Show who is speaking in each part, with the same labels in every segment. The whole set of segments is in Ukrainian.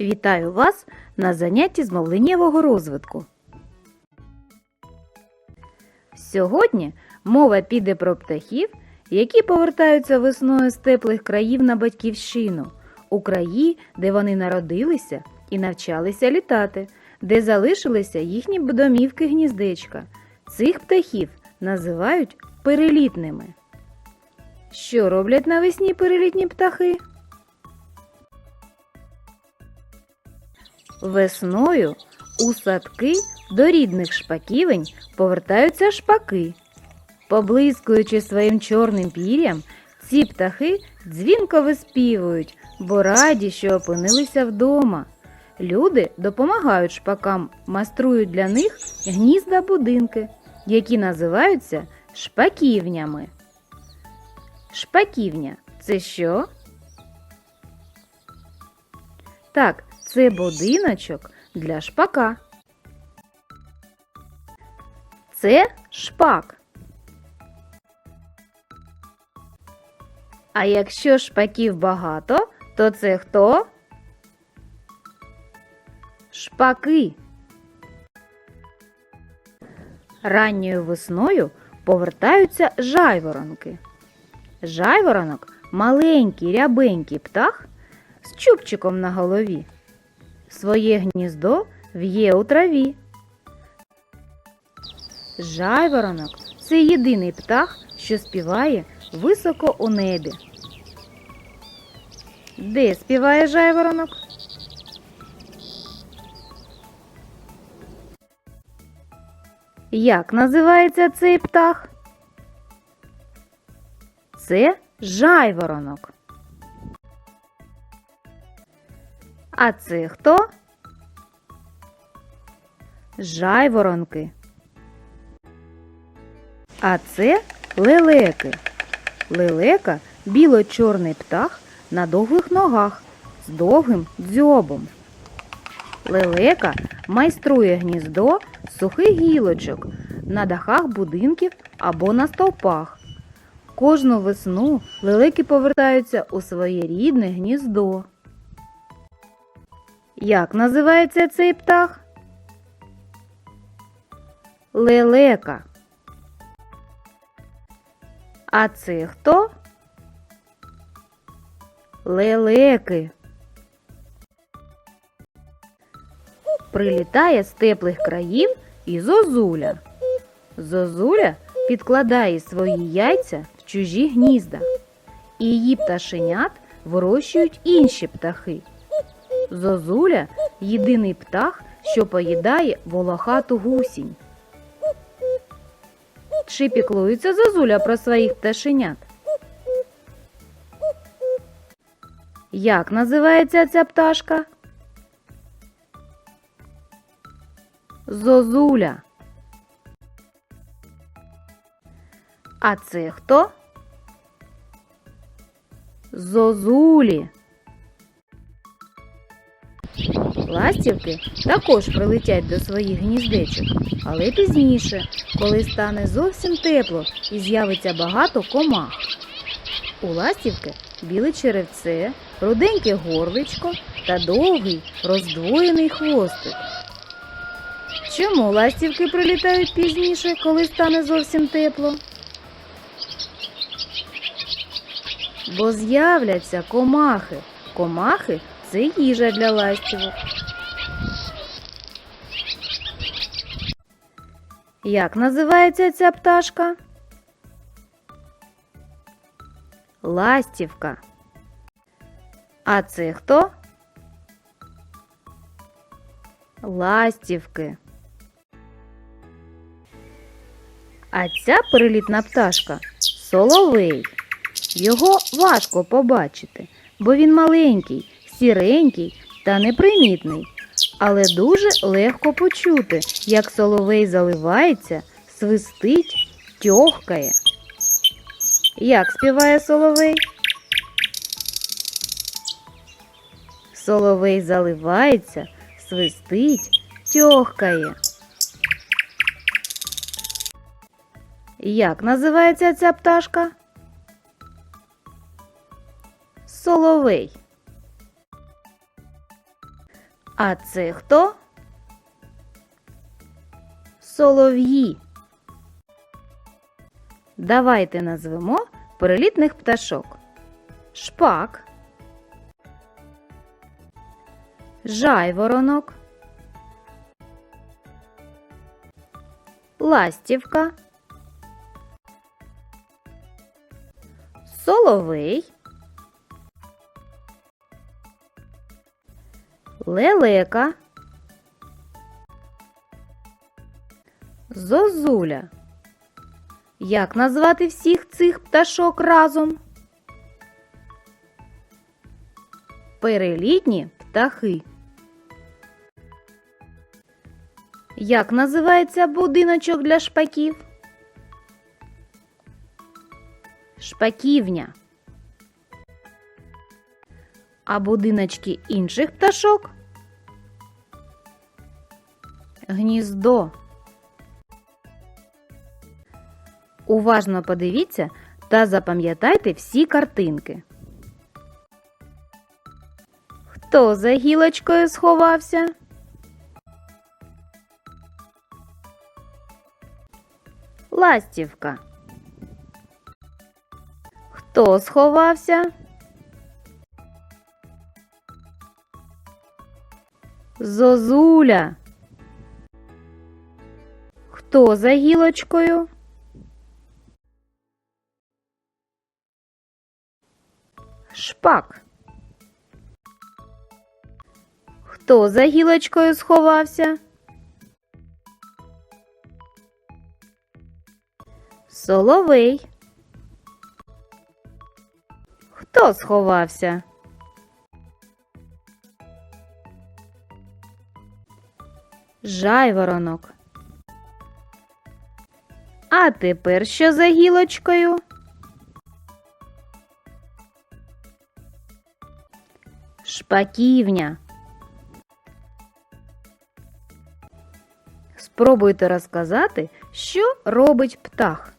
Speaker 1: Вітаю вас на занятті з мовленнєвого розвитку. Сьогодні мова піде про птахів, які повертаються весною з теплих країв на батьківщину, у краї, де вони народилися і навчалися літати, де залишилися їхні домівки гніздечка. Цих птахів називають перелітними. Що роблять навесні перелітні птахи? Весною у садки до рідних шпаківень повертаються шпаки. Поблискуючи своїм чорним пір'ям, ці птахи дзвінко виспівують, бо раді, що опинилися вдома. Люди допомагають шпакам, майструють для них гнізда будинки, які називаються шпаківнями. Шпаківня це що? Так, це будиночок для шпака. Це шпак. А якщо шпаків багато, то це хто? Шпаки. Ранньою весною повертаються жайворонки. Жайворонок маленький рябенький птах з чубчиком на голові. Своє гніздо в'є у траві. Жайворонок це єдиний птах, що співає високо у небі. Де співає жайворонок? Як називається цей птах? Це жайворонок. А це хто? Жайворонки. А це лелеки. Лелека біло-чорний птах на довгих ногах з довгим дзьобом. Лелека майструє гніздо з сухих гілочок на дахах будинків або на стовпах. Кожну весну лелеки повертаються у своє рідне гніздо. Як називається цей птах? Лелека. А це хто? Лелеки. Прилітає з теплих країв і зозуля. Зозуля підкладає свої яйця в чужі гнізда. І її пташенят вирощують інші птахи. Зозуля єдиний птах, що поїдає волохату гусінь. Чи піклується зозуля про своїх пташенят? Як називається ця пташка? Зозуля. А це хто? Зозулі. Ластівки також прилетять до своїх гніздечок, але пізніше, коли стане зовсім тепло і з'явиться багато комах. У ластівки біле черевце, руденьке горличко та довгий роздвоєний хвостик. Чому ластівки прилітають пізніше, коли стане зовсім тепло? Бо з'являться комахи. Комахи це їжа для ластівок. Як називається ця пташка? Ластівка. А це хто? Ластівки. А ця перелітна пташка соловей. Його важко побачити, бо він маленький, сіренький та непримітний, але дуже легко почути, як соловей заливається, свистить, тьохкає. Як співає соловей? Соловей заливається, свистить, тьохкає. Як називається ця пташка? Соловей. А це хто? Солов'ї. Давайте назвемо перелітних пташок. Шпак, жайворонок, ластівка, соловей, лелека, зозуля. Як назвати всіх цих пташок разом? Перелітні птахи. Як називається будиночок для шпаків? Шпаківня. А будиночки інших пташок? Гніздо. Уважно подивіться та запам'ятайте всі картинки. Хто за гілочкою сховався? Ластівка. Хто сховався? Зозуля. Хто за гілочкою? Шпак. Хто за гілочкою сховався? Соловей. Хто сховався? Жайворонок. А тепер що за гілочкою? Шпаківня. Спробуйте розказати, що робить птах.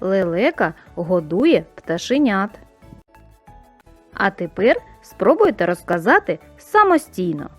Speaker 1: Лелека годує пташенят. А тепер спробуйте розказати самостійно.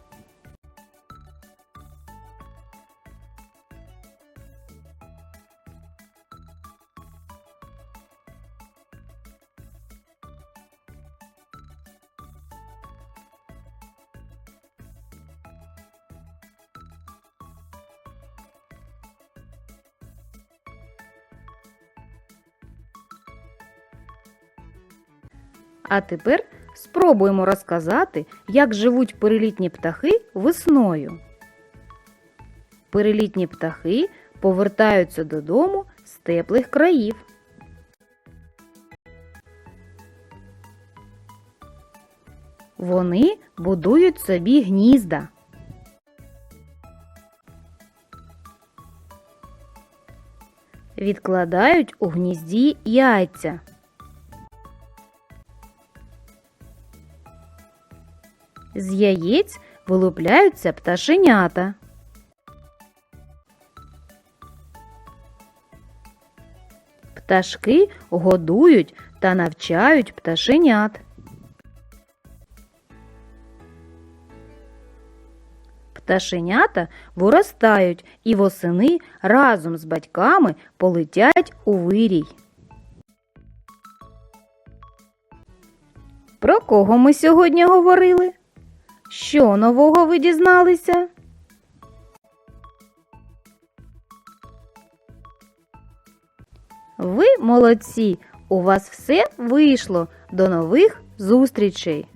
Speaker 1: А тепер спробуємо розказати, як живуть перелітні птахи весною. Перелітні птахи повертаються додому з теплих країв. Вони будують собі гнізда. Відкладають у гнізді яйця. З яєць вилупляються пташенята. Пташки годують та навчають пташенят. Пташенята виростають і восени разом з батьками полетять у вирій. Про кого ми сьогодні говорили? Що нового ви дізналися? Ви молодці! У вас все вийшло. До нових зустрічей!